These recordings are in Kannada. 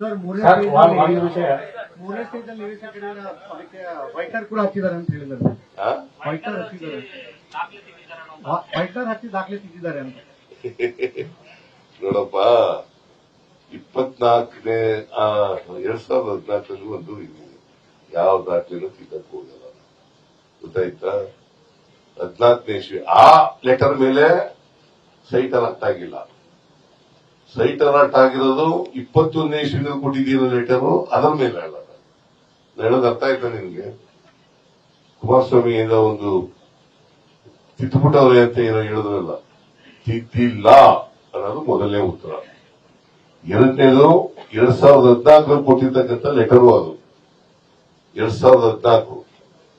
ಸರ್ ಮೂರನೇ ಅಲ್ಲಿ- ವಿಷಯ ಮೂರನೇ ಸ್ಟೇಜ್ ಅಲ್ಲಿ ಅದಕ್ಕೆ ವೈಟರ್ ಕೂಡ ಹಚ್ಚಿದ್ದಾರೆ ಅಂತ ಹೇಳಿದ್ದಾರೆ? ವೈಟರ್ ಹಚ್ಚಿದ್ದಾರೆ ವೈಟರ್ ಹಚ್ಚಿ ದಾಖಲೆ ತೆಗೆದಿದ್ದಾರೆ ಅಂತ. ನೋಡಪ್ಪ ಇಪ್ಪತ್ನಾಲ್ಕನೇ ಎರಡ್ ಸಾವಿರದ ಹದಿನಾಲ್ಕರಲ್ಲಿ ಒಂದು ಯಾವ ದಾಖಲೆನೂ ತಿದ್ದಕ್ಕೆ ಹೋಗಲ್ಲ. ಗೊತ್ತಾಯ್ತಾ? ಹದಿನಾಲ್ಕನೇ ಇಸ್ವಿ ಆ ಲೆಟರ್ ಮೇಲೆ ಸೈಟ್ ಆಗಿಲ್ಲ ಸೈಟ್ ಅಲರ್ಟ್ ಆಗಿರೋದು ಇಪ್ಪತ್ತೊಂದನೇ ಇಸ್ವಿನಲ್ಲಿ ಕೊಟ್ಟಿದ್ದೀರ ಲೆಟರು ಅದರ ಮೇಲೆ ಅಲ್ಲ. ಹೇಳೋದು ಅರ್ಥ ಆಯ್ತಾ ನಿನ್ಗೆ ಕುಮಾರಸ್ವಾಮಿಯಿಂದ ಒಂದು ತಿದ್ದುಬಿಟ್ಟವ್ರೆ ಅಂತ ಏನೋ ಹೇಳಿದ್ರಲ್ಲ ತಿದ್ದಿಲ್ಲ ಅನ್ನೋದು ಮೊದಲನೇ ಉತ್ತರ. ಎರಡನೇದು, ಎರಡ್ ಸಾವಿರದ ಹದಿನಾಲ್ಕರಲ್ಲಿ ಕೊಟ್ಟಿರ್ತಕ್ಕಂಥ ಲೆಟರು ಅದು. ಎರಡ್ ಸಾವಿರದ ಹದಿನಾಲ್ಕು.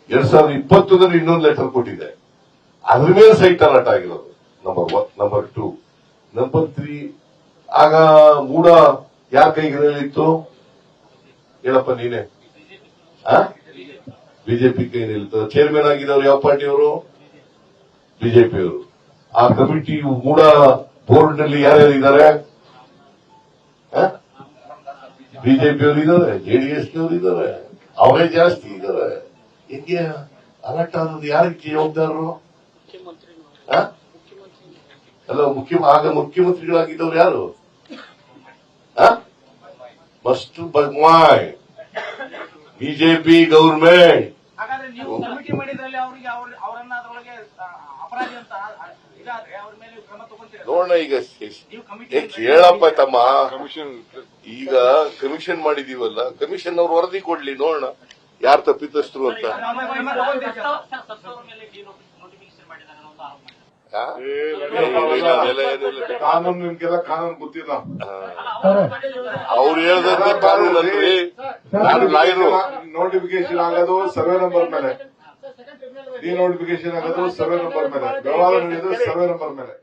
ಎರಡ್ ಸಾವಿರದ ಇಪ್ಪತ್ತೊಂದರಲ್ಲಿ ಇನ್ನೊಂದು ಲೆಟರ್ ಕೊಟ್ಟಿದೆ. ಅದ್ರ ಮೇಲೆ ಸೈಟ್ ಅಲರ್ಟ್ ಆಗಿರೋದು. Number one number two number three ಆಗ ಮೂಡ ಯಾರ ಕೈಗಿರಲಿತ್ತು? ಹೇಳಪ್ಪ ನೀನೆ? ಬಿಜೆಪಿ ಕೈನಲ್ಲಿತ್ತು ಚೇರ್ಮನ್ ಆಗಿದ್ದವರು ಯಾವ ಪಾರ್ಟಿಯವರು? ಬಿಜೆಪಿಯವರು. ಆ ಕಮಿಟಿ ಮೂಡ ಬೋರ್ಡ್ನಲ್ಲಿ ಯಾರ್ಯಾರಿದ್ದಾರೆ ಬಿಜೆಪಿಯವರು ಇದ್ದಾರೆ ಜೆಡಿಎಸ್ನವರು ಇದ್ದಾರೆ, ಅವರೇ ಜಾಸ್ತಿ ಇದ್ದಾರೆ. ಹಿಂಗೆ ಅಲರ್ಟ್ ಆದದ್ದು ಯಾರಿಗೆ ಜವಾಬ್ದಾರರು? ಅಲ್ಲ, ಮುಖ್ಯ ಆಗ ಮುಖ್ಯಮಂತ್ರಿಗಳಾಗಿದ್ದವ್ರು ಯಾರು ಮಸ್ಟ್ ಬಗ್ಮಾಯ್ ಬಿಜೆಪಿ ಗೌರ್ಮೆಂಟ್ ಹಾಗಾದ್ರೆ ನೀವು ಕಮಿಟಿ ಮಾಡಿದ್ರಲ್ಲಿ ಅವ್ರಿಗೆ ಅವ್ರ ಅವರನ್ನ ಅದರೊಳಗೆ ಆ, ಅಪರಾಧಿ ಅಂತ ಆ, ಇದಾದ್ರೆ ಅವ್ರ ಬಗ್ಮಾಯ್ ಬಿಜೆಪಿ ಗೌರ್ಮೆಂಟ್ ನೋಡೋಣ ಈಗ ಕೇಳಪ್ಪ ತಮ್ಮ. ಈಗ ಕಮಿಷನ್ ಮಾಡಿದೀವಲ್ಲ ಕಮಿಷನ್ ಅವ್ರು ವರದಿ ಕೊಡ್ಲಿ ನೋಡೋಣ. ಯಾರು ತಪ್ಪಿತಸ್ಥರು ಅಂತ. ಏನಿಲ್ಲ. ಕಾನೂನು ನಿಮ್ಗೆಲ್ಲ ಕಾನೂನು ಗೊತ್ತಿಲ್ಲ. ಅವ್ರು ಹೇಳ್ದಂತೆ ಕಾನೂನು ಅಲ್ರಿ ನಾನು ಲಾಯರು. ನೋಟಿಫಿಕೇಶನ್ ಆಗೋದು ಸರ್ವೆ ನಂಬರ್ ಮೇಲೆ. ಡಿ ನೋಟಿಫಿಕೇಶನ್ ಆಗೋದು ಸರ್ವೆ ನಂಬರ್ ಮೇಲೆ. ವ್ಯವಹಾರ ನಡೆಯೋದು ಸರ್ವೆ ನಂಬರ್ ಮೇಲೆ.